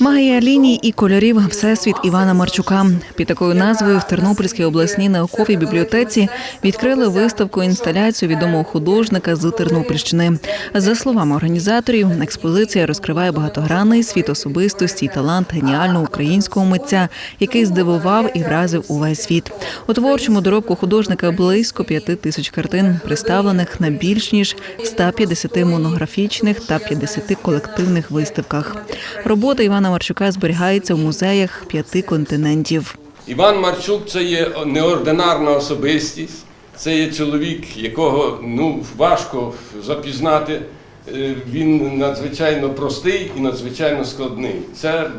Магія ліній і кольорів Всесвіт Івана Марчука. Під такою назвою в Тернопільській обласній науковій бібліотеці відкрили виставку інсталяцію відомого художника з Тернопільщини. За словами організаторів, експозиція розкриває багатогранний світ особистості і талант геніального українського митця, який здивував і вразив увесь світ. У творчому доробку художника близько п'яти тисяч картин, представлених на більш ніж 150 монографічних та 50 колективних виставках. Робота Івана Марчука зберігається в музеях п'яти континентів. Іван Марчук це є неординарна особистість, це є чоловік, якого ну, важко запізнати. Е, Він надзвичайно простий і надзвичайно складний. Це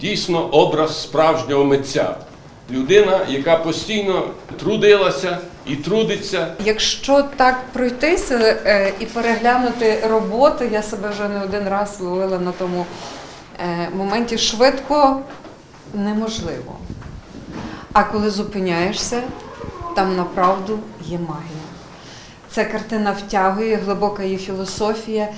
дійсно образ справжнього митця. Людина, яка постійно трудилася і трудиться, Якщо так пройтися е, і переглянути роботи, я себе вже не один раз ловила на тому е, моменті швидко неможливо. А коли зупиняєшся, там направду є магія. Ця картина втягує, глибока її філософія,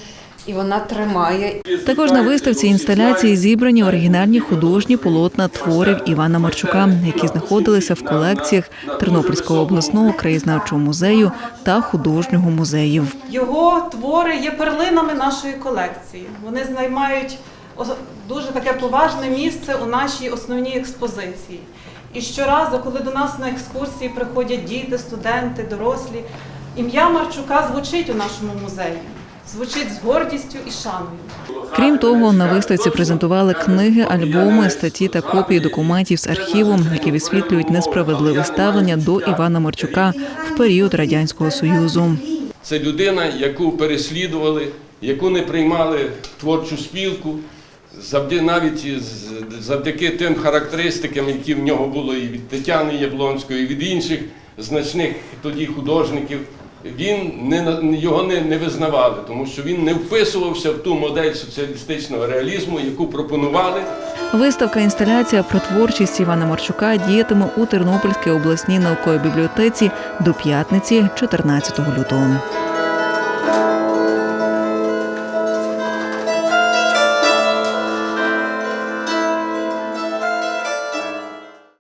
і вона тримає. Також на виставці інсталяції зібрані оригінальні художні полотна творів Івана Марчука, які знаходилися в колекціях Тернопільського обласного краєзнавчого музею та художнього музеїв. Його твори є перлинами нашої колекції. Вони займають дуже таке поважне місце у нашій основній експозиції. І щоразу, коли до нас на екскурсії приходять діти, студенти, дорослі, ім'я Марчука звучить у нашому музеї, звучить з гордістю і шаною. Крім того, на виставці презентували книги, альбоми, статті та копії документів з архіву, які висвітлюють несправедливе ставлення до Івана Марчука в період радянського союзу. це людина, яку переслідували, яку не приймали в творчу спілку, завдяки навіть завдяки тим характеристикам, які в нього були і від Тетяни Яблонської, і від інших значних тоді художників. Він не його не, не визнавали, тому що він не вписувався в ту модель соціалістичного реалізму, яку пропонували. Виставка інсталяція про творчість Івана Марчука діятиме у Тернопільській обласній науковій бібліотеці до п'ятниці, 14 лютого.